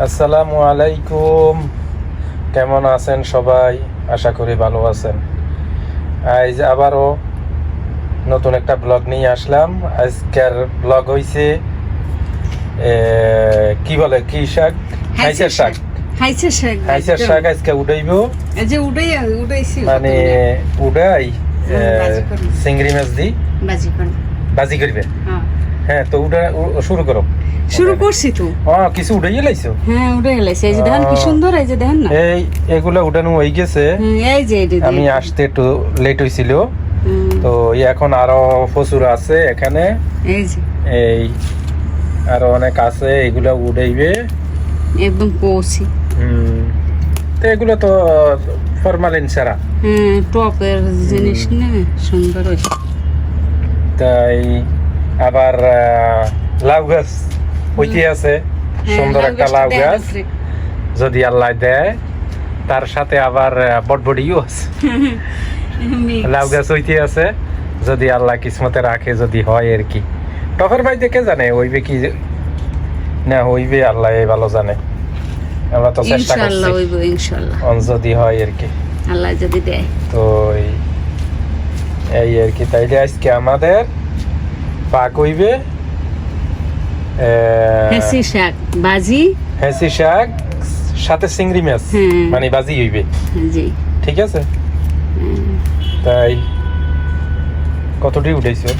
আসসালামু আলাইকুম। কেমন আছেন সবাই? আশা করি ভালো আছেন। আজ আবারও নতুন একটা ব্লগ নিয়ে আসলাম। আজকের ব্লগ হইছে কি বলে কি শাক? হাইসের শাক। হাইসে শাক হাইসের শাক আজকে উঠাইব এই যে উড়াই উড়াইছি মানে করব। চিংড়ি মাছ দি বাজি করবে? হ্যাঁ। হ্যাঁ তো উঠা শুরু করো। শুরু করছি তো। ও কিছু উঠাইয়ে লাইছো হ্যাঁ গেলাইছে। এই যে দেখেন কি সুন্দর এই যে দেখেন না? এই এগুলা উঠানো হয়ে গেছে। এই যে আমি আসতে একটু লেট হয়েছিল তো এখন আরও প্রচুর আছে এখানে। এই যে। এই আরও অনেক আছে এগুলো উড়াইবে। একদম কষি হুম, তো এগুলো তো ফরমালিন ছাড়া। হ্যাঁ টপের জিনিস না সুন্দর তাই আবার লাউ গাছ। হইতে আছে হ্যাঁ, সুন্দর একটা লাউ গাছ। যদি আল্লাহ দেয় তার সাথে আবার বটবডিও আছে। লাউ গাছ হইতে আছে যদি আল্লাহ কিসমতে রাখে যদি হয় আর কি। টফের ভাই দেখে জানে হইবে কি না হইবে আল্লাহ ভালো জানে। আমরা তো চেষ্টা করছি। ইনশাআল্লাহ যদি হয় আর কি। আল্লাহ যদি দেয়। তো এই আর কি। তাইলে আজকে আমাদের পাক হইবে। হেসি শাক বাজি? হেসি শাক সাথে চিংড়ি মাছ। মানে বাজি হইবে। জি। ঠিক আছে? তাই কতটি উঠেছে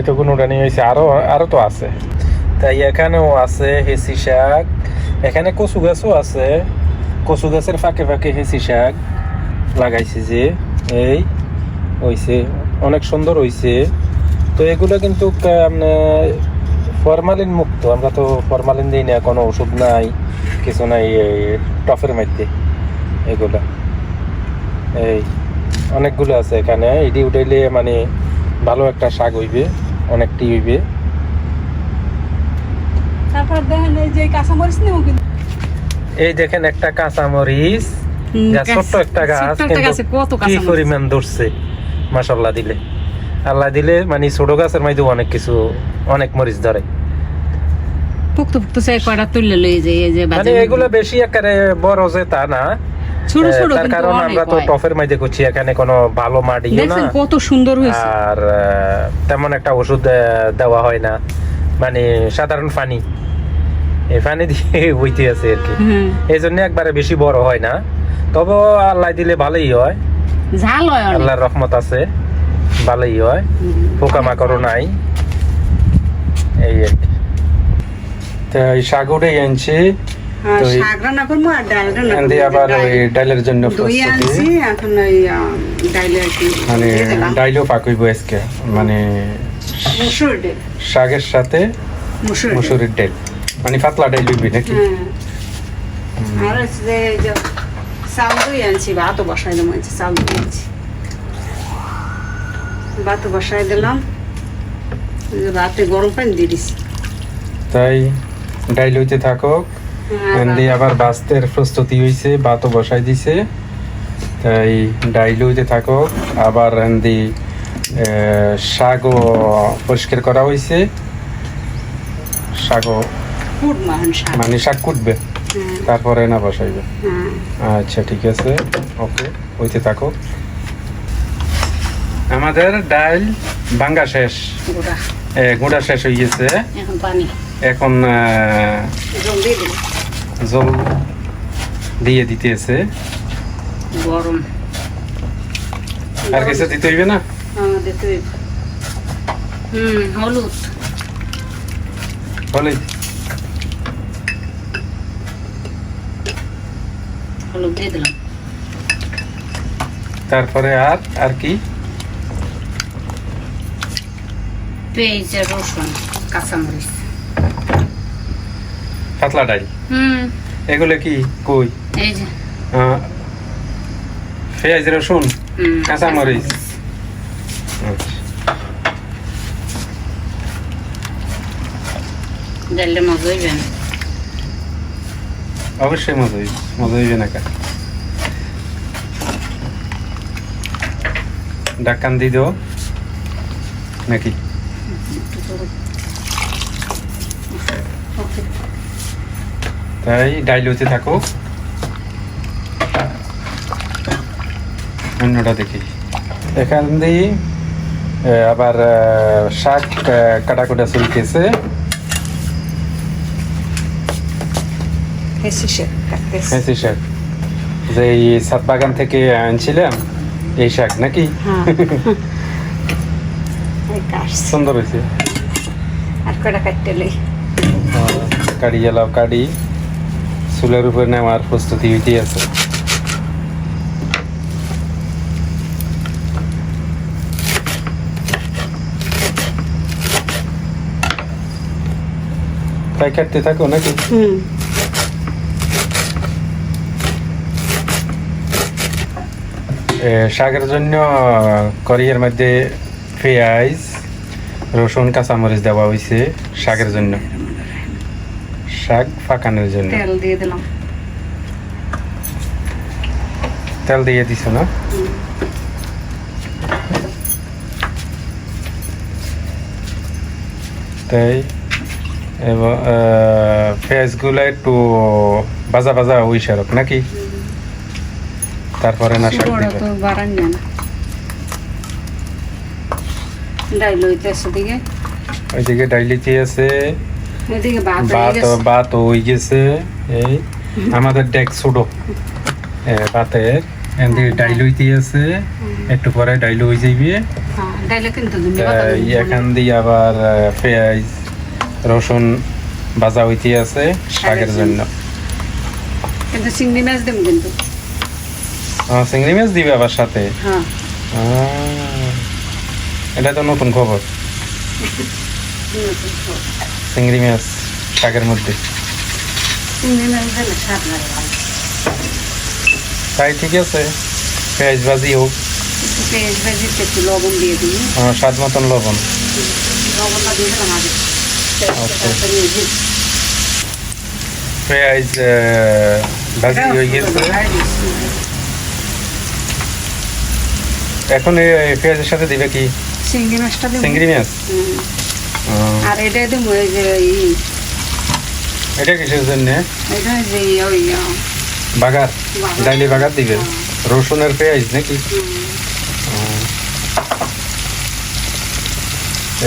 এতক্ষণ উঠানি হয়েছে আরও আরও তো আছে। তাই এখানেও আছে হেসি শাক। এখানে কচু গাছও আছে। কচু গাছের ফাঁকে ফাঁকে হেসি শাক লাগাইছে যে। এই হইছে অনেক সুন্দর হইছে। তো এগুলো কিন্তু ফরমালিন মুক্ত আমরা তো ফরমালিন দিই না কোনো ওষুধ নাই কিছু নাই টফের মধ্যে এগুলা। এই অনেকগুলো আছে এখানে এটি উঠাইলে মানে ভালো একটা শাক হইবে অনেকটি হইবে। এই দেখেন একটা কাঁচামরিচ যা ছোট্ট একটা গাছ কি। পরিমাণ ধরছে। মাসাল্লাহ দিলে। আল্লাহ দিলে মানে ছোট গাছের মধ্যে অনেক কিছু অনেক মরিচ ধরে। পুক্ত পুক্ত চাই কয়টা তুললে লই যে যে মানে এগুলো বেশি একেবারে বড় যে তা না। ছোট ছোট তার কারণ আমরা তো টফের মধ্যে করছি এখানে কোনো ভালো মাটিও না। কত সুন্দর হয়েছে। আর তেমন একটা ওষুধ দেওয়া হয় না। মানে সাধারণ পানি এই পানি দিয়ে হইতে আছে আর কি। এই জন্য একবারে বেশি বড় হয় না। তবে আল্লাহ দিলে ভালোই হয়। ঝাল হয় আল্লাহর রহমত আছে ভালোই হয় পোকামাকড়ও নাই। এই আর কি। তো এই আনছি। শাক রান্না করব আর ডাল রান্না দিয়ে আবার ওই ডাইলের জন্য প্রস্তুতি। এখন ওই মানে ডাইলও পাকইব আজকে মানে মুসুর ডাল। শাকের সাথে মুসুর ডাল। মুসুরির ডাল। মানে পাতলা ডাইল হইবে নাকি? হ্যাঁ। আর যে দই আনছি ভাতও বসাই দিলাম এই যে আনছি। ভাতও বসাই দিলাম ভাতে গরম পানি দিয়ে দিছি। তাই ডাইল হইতে থাকুক আর আবার বাস্তের প্রস্তুতি হইছে ভাতও বসাই দিছে। তাই ডাইল হইতে থাকুক আবার এন্দি শাকও পরিষ্কার করা হইছে। শাকও মানে শাক কুটবে। হ্যাঁ, তারপরে না বসাইবে হ্যাঁ। আচ্ছা ঠিক আছে। ওকে ওইতে থাকো। আমাদের ডাইল ভাঙ্গা শেষ। গুঁড়া। শেষ হয়ে গেছে। এখন পানি। এখন আহ, জল দিয়ে দিতেছে গরম। আর কিছু দিতে হইবে না? হ্যাঁ, দিতে হইব। হুম হলুদ। হলুদ দিয়ে দিলাম। তারপরে আর আর কি? পেঁয়াজ আর রসুন কাঁচামরিচ। পাতলা ডাইল হুম। এগুলো কি কই? এই যে। পেঁয়াজ রসুন কাঁচামরিচ। আচ্ছা। ডালটা মজা হইবে না। অবশ্যই মজা হইবে মজা হইবে না ডাক্কান দিয়ে দেব। নাকি? তাই ডাইল হতে থাকো। অন্যটা দেখি। এখান দিয়ে আবার শাক কাটাকুটা চলতেছে হেসি শাক যে এই সাত বাগান থেকে আনছিলাম এই শাক নাকি? হ্যাঁ। সুন্দর হয়েছে। আর কটা কাটতে লই? কাড়ি জ্বালাও কাড়ি। চুলের উপর নেওয়ার প্রস্তুতি হইতে আছে। তাই কাটতে থাকো নাকি? হুম। শাকের জন্য করিয়ের মধ্যে পেঁয়াজ রসুন কাঁচামরিচ দেওয়া হয়েছে শাকের জন্য। শাক ফাঁকানোর জন্য। তেল দিয়ে দিলাম। তেল দিয়ে দিছ না? তাই এবং পেঁয়াজগুলো একটু বাজা বাজা ওই সারক নাকি? তারপরে না শাক দিবে। তো বাড়ান না। ডাইল হইতেছে দিকে ওইদিকে ডাইলিতে আছে এদিকে ভাত ভাত ভাত হয়ে গেছে এই আমাদের ডেক ছোটো। ভাতের এদিকে ডাইল হইতে আছে একটু পরে ডাইল হয়ে যাইবে। হ্যাঁ ডাইলে কিন্তু তুমি তাই এখান দিয়ে আবার পেঁয়াজ রসুন ভাজা হইতে আছে শাকের জন্য। কিন্তু চিংড়ি মাছ দেব কিন্তু। চিংড়ি মাছ দিবে আবার সাথে? হ্যাঁ। এটা তো নতুন খবর। চিংড়ি মাছ শাকের মধ্যে। তাই ঠিক আছে পেঁয়াজ ভাজি হোক পেঁয়াজ ভাজিতে একটু লবণ দিয়ে দিই। আহ, স্বাদ মতন লবণ। লবণটা দিয়ে দিলাম আগে। আচ্ছা। পেঁয়াজ ভাজি হয়ে গেছে। এখন এই পেঁয়াজের সাথে দিবে কি? চিংড়ি মাছটা দেবো। চিংড়ি মাছ। আর এটা দেবো এই যে এটা কিসের জন্য? এটা যে ওই বাগার। ডাইলি বাগার দিবে। রসুনের পেঁয়াজ নাকি?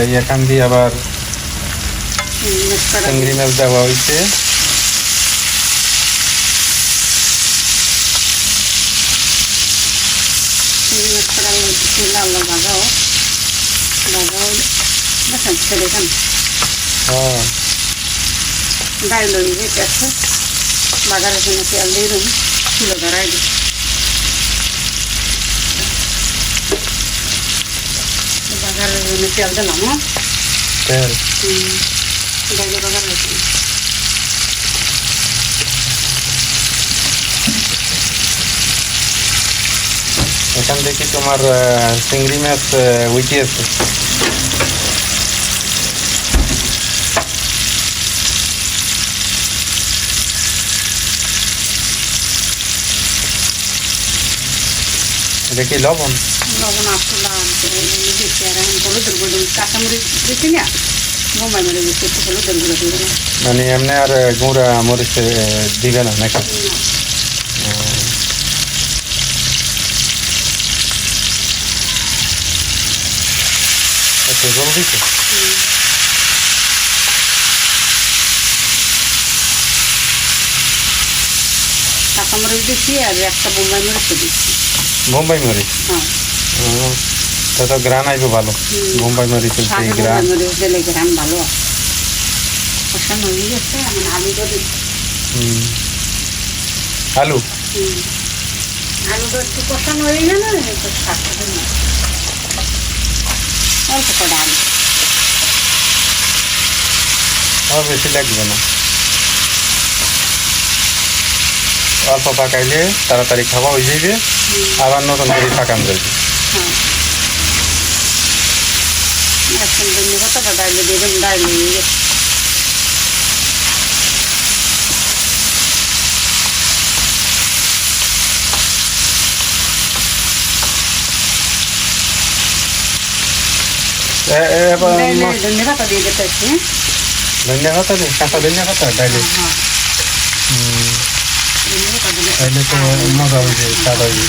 এই এখান দিয়ে আবার চিংড়ি মাছ করা চিংড়ি মাছ দেওয়া হয়েছে চিংড়ি মাছ করা একটু লাল লাল ভাজাও ভাজাও দেখেন ছেলে খান হ্যাঁ ডাইল হয়ে গেছে বাগারের জন্য তেল দিয়ে দিন কিলো ধরাই দিই বাগারের জন্য তেল দিলাম হ্যাঁ তেল হুম, ডাইলে বাগার হয়েছে এখান থেকে তোমার চিংড়ি মাছ উইটি আছে। কি লবণ? লবণ আসতে লাগবে আর এখন হলুদের গুঁড়ো কাঁচামরিচ দিচ্ছি না বোম্বাই মরে দিচ্ছি হলুদের গুঁড়ো মানে এমনি আর গুঁড়া মরিচ দিবে না নাকি? একটু জল দিচ্ছে কাঁচামরিচ দিচ্ছি আর একটা বোম্বাই মরিচ দিচ্ছি বোম্বাই মরিচ হ্যাঁ তা তো গ্রান আইবে ভালো। বোম্বাই মরিচের গ্রান মরিচ দিলে গ্রাম ভালো কষানো হয়ে গেছে আমি আলু দিয়ে হুম। আলু আলুটা একটু কষানো হয়ে গেলে শাকটা অল্প করে আলু আর বেশি লাগবে না। অল্প পাকাইলে তাড়াতাড়ি খাওয়া হয়ে যাবে আবার নতুন করে পাকান যাবে হ্যাঁ। ডাইলে দেবেন ডাইলে হয়ে পাতা দিয়ে দিতে পাতা কাঁচা পাতা ডাইলে। হ্যাঁ তাইলে তো মজা হয়েছে স্বাদ হয়েছে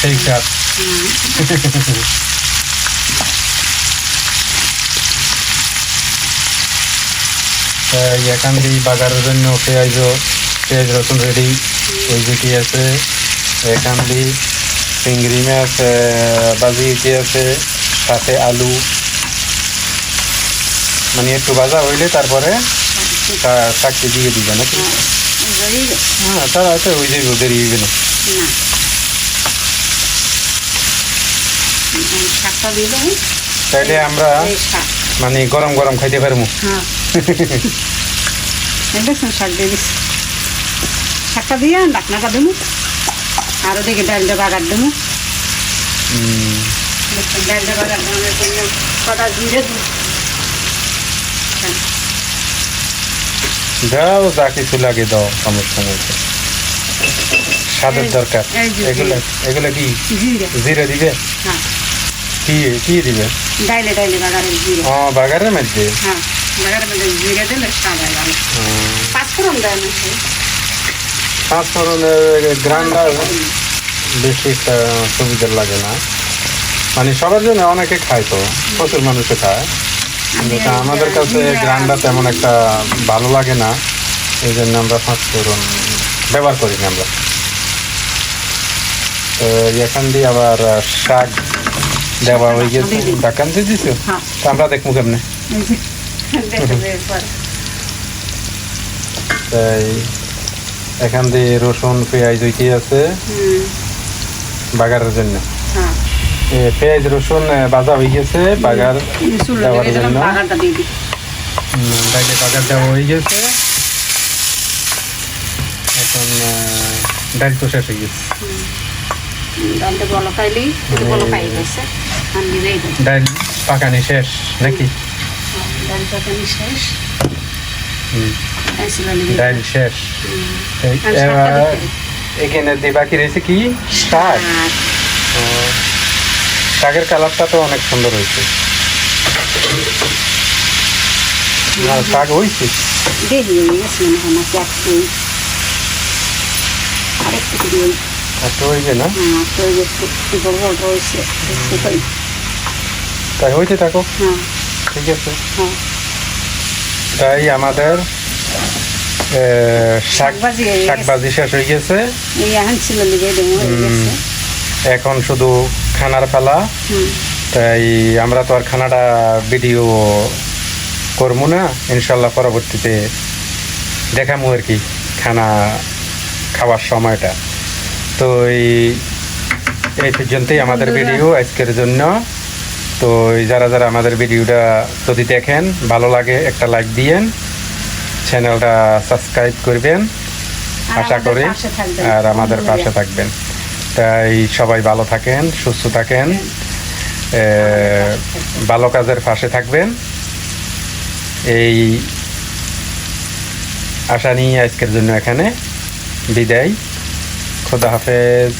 সেই স্বাদ। হুম। তাই এখান দিয়ে বাজারের জন্য পেঁয়াজ পেঁয়াজ রসুন রেডি ওই দিকে আছে এখান দিয়ে চিংড়ি মাছ বাজি আছে? সাথে আলু মানে একটু ভাজা হইলে তারপরে চাকরি দিয়ে দিবে নাকি? হ্যাঁ, হ্যাঁ তারা হয়তো ওই যে দেরি হইবে না। শাকটা। তাইলে আমরা মানে গরম গরম খাইতে পারব। হ্যাঁ। শাক দিয়ে শাকটা দিয়ে ডাকনাটা দেবো। আর ওদিকে ডালটা বাগার দেবো। ডালটা বাগার জন্য কটা জিরে দাও যা কিছু লাগে দাও সমস্যা স্বাদের দরকার। এগুলো এগুলো কি? জিরে। জিরে দিবে? কি কি দিবে? ডাইলে ডাইলে বাগারের জিরে। ও বাগারের মধ্যে? হ্যাঁ বাগারের মধ্যে জিরে দিলে স্বাদ হয় ভালো। পাঁচফোড়ন দেয় না সে? পাঁচ ফোড়নের গ্রান্ডার বেশি সুবিধা লাগে না। মানে সবার জন্য অনেকে খায় তো প্রচুর মানুষে খায়। কিন্তু আমাদের কাছে গ্রান্ডার তেমন একটা ভালো লাগে না এই জন্য আমরা পাঁচ ব্যবহার করি না আমরা। তো এখান দিয়ে আবার শাক দেওয়া হয়ে গেছে। ডাকান দিয়ে দিছো? তো আমরা দেখব কেমনে। তাই এখান দিয়ে রসুন পেঁয়াজ দুইটি আছে? বাগারের জন্য। পেঁয়াজ রসুন ভাজা হয়ে গেছে বাগার দেওয়ার জন্য। বাগার দেওয়া হয়ে গেছে। এখন ডাল তো শেষ হয়ে গেছে। ডাল পাকানি শেষ নাকি? ডালটা কেন শেষ। ডাল শেষ। এবার এখানে বাকি রয়েছে কি? শাক। শাকের কালারটা তো অনেক সুন্দর হয়েছে। শাক হয়েছে তাই হয়েছে থাকো হ্যাঁ। ঠিক আছে। হ্যাঁ। তাই আমাদের শাক। শাকবাজি শেষ হয়ে হয়ে গেছে। এখন শুধু খানার পালা। তাই আমরা তো আর খানাটা ভিডিও করব না ইনশাল্লাহ পরবর্তীতে দেখামু আর কি খানা খাওয়ার সময়টা। তো এই এই পর্যন্তই আমাদের ভিডিও আজকের জন্য। তো যারা যারা আমাদের ভিডিওটা যদি দেখেন ভালো লাগে একটা লাইক দিয়েন চ্যানেলটা সাবস্ক্রাইব করবেন। আশা করি আর আমাদের পাশে থাকবেন। তাই সবাই ভালো থাকেন, সুস্থ থাকেন ভালো কাজের পাশে থাকবেন। এই আশা নিয়ে আজকের জন্য এখানে বিদায়। খোদা হাফেজ।